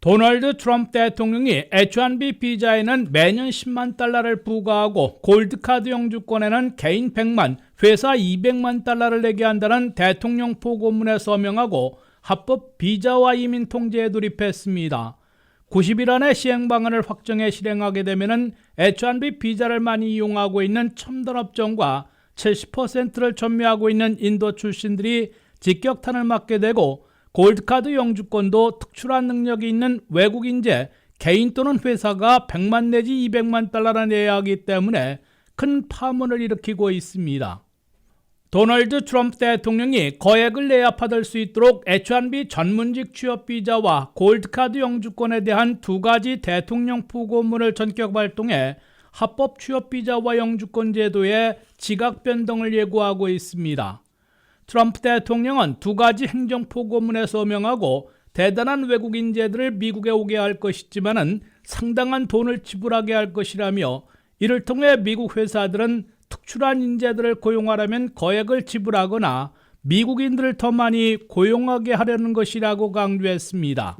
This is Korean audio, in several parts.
도널드 트럼프 대통령이 H1B 비자에는 매년 10만 달러를 부과하고 골드카드 영주권에는 개인 100만, 회사 200만 달러를 내게 한다는 대통령 보고문에 서명하고 합법 비자와 이민 통제에 돌입했습니다. 90일 안에 시행 방안을 확정해 실행하게 되면은 H1B 비자를 많이 이용하고 있는 첨단 업종과 70%를 점유하고 있는 인도 출신들이 직격탄을 맞게 되고 골드카드 영주권도 특출한 능력이 있는 외국인제 개인 또는 회사가 100만 내지 200만 달러를 내야 하기 때문에 큰 파문을 일으키고 있습니다. 도널드 트럼프 대통령이 거액을 내야 받을 수 있도록 H1B 전문직 취업 비자와 골드카드 영주권에 대한 두 가지 대통령 보고문을 전격 발동해 합법 취업 비자와 영주권 제도의 지각 변동을 예고하고 있습니다. 트럼프 대통령은 두 가지 행정 보고문에 서명하고 대단한 외국 인재들을 미국에 오게 할 것이지만은 상당한 돈을 지불하게 할 것이라며 이를 통해 미국 회사들은 특출한 인재들을 고용하려면 거액을 지불하거나 미국인들을 더 많이 고용하게 하려는 것이라고 강조했습니다.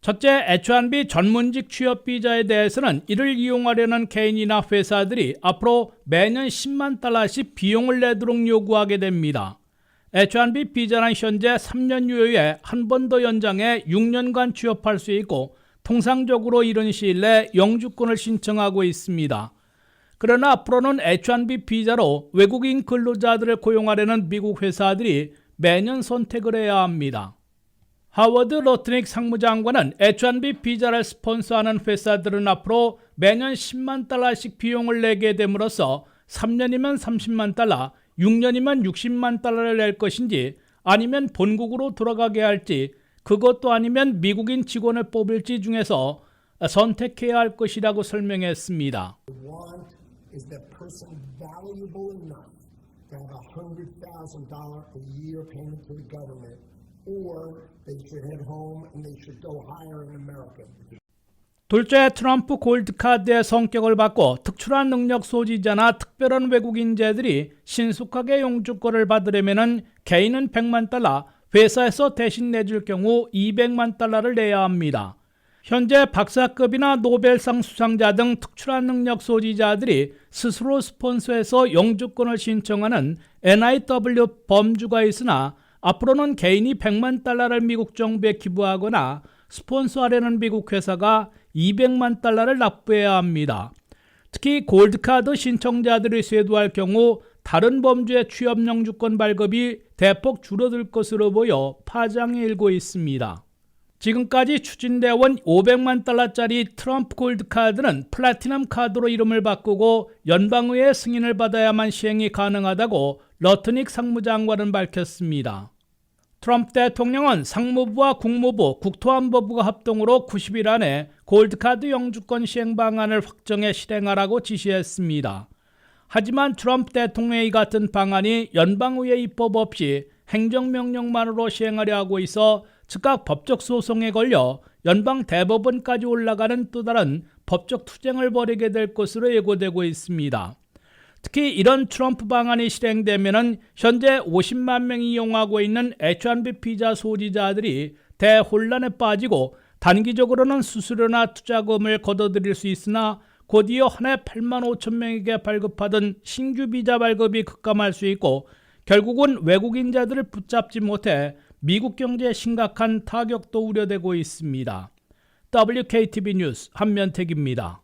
Uh. 첫째, H1B 전문직 취업 비자에 대해서는 이를 이용하려는 개인이나 회사들이 앞으로 매년 10만 달러씩 비용을 내도록 요구하게 됩니다. H1B 비자는 현재 3년 유효에 한 번 더 연장해 6년간 취업할 수 있고 통상적으로 이런 시일 내 영주권을 신청하고 있습니다. 그러나 앞으로는 H1B 비자로 외국인 근로자들을 고용하려는 미국 회사들이 매년 선택을 해야 합니다. 하워드 로트닉 상무장관은 H1B 비자를 스폰서하는 회사들은 앞으로 매년 10만 달러씩 비용을 내게 됨으로써 3년이면 30만 달러, 6년이면 60만 달러를 낼 것인지 아니면 본국으로 돌아가게 할지 그것도 아니면 미국인 직원을 뽑을지 중에서 선택해야 할 것이라고 설명했습니다. Or they should head home and they should go hire an American. 둘째, 트럼프 골드카드의 성격을 바꿔 특출한 능력 소지자나 특별한 외국인재들이 신속하게 영주권을 받으려면 개인은 100만 달러, 회사에서 대신 내줄 경우 200만 달러를 내야 합니다. 현재 박사급이나 노벨상 수상자 등 특출한 능력 소지자들이 스스로 스폰서해서 영주권을 신청하는 NIW 범주가 있으나 앞으로는 개인이 100만 달러를 미국 정부에 기부하거나 스폰서하려는 미국 회사가 200만 달러를 납부해야 합니다. 특히 골드카드 신청자들이 쇄도할 경우 다른 범주의 취업 영주권 발급이 대폭 줄어들 것으로 보여 파장이 일고 있습니다. 지금까지 추진되어 온 500만 달러짜리 트럼프 골드카드는 플래티넘 카드로 이름을 바꾸고 연방의회 승인을 받아야만 시행이 가능하다고 러트닉 상무장관은 밝혔습니다. 트럼프 대통령은 상무부와 국무부, 국토안보부가 합동으로 90일 안에 골드카드 영주권 시행 방안을 확정해 실행하라고 지시했습니다. 하지만 트럼프 대통령의 이 같은 방안이 연방의회 입법 없이 행정명령만으로 시행하려 하고 있어 즉각 법적 소송에 걸려 연방 대법원까지 올라가는 또 다른 법적 투쟁을 벌이게 될 것으로 예고되고 있습니다. 특히 이런 트럼프 방안이 실행되면 현재 50만 명이 이용하고 있는 H1B 비자 소지자들이 대혼란에 빠지고 단기적으로는 수수료나 투자금을 걷어들일 수 있으나 곧이어 한 해 8만 5천 명에게 발급하던 신규 비자 발급이 급감할 수 있고 결국은 외국인자들을 붙잡지 못해 미국 경제에 심각한 타격도 우려되고 있습니다. WKTV 뉴스 한면택입니다.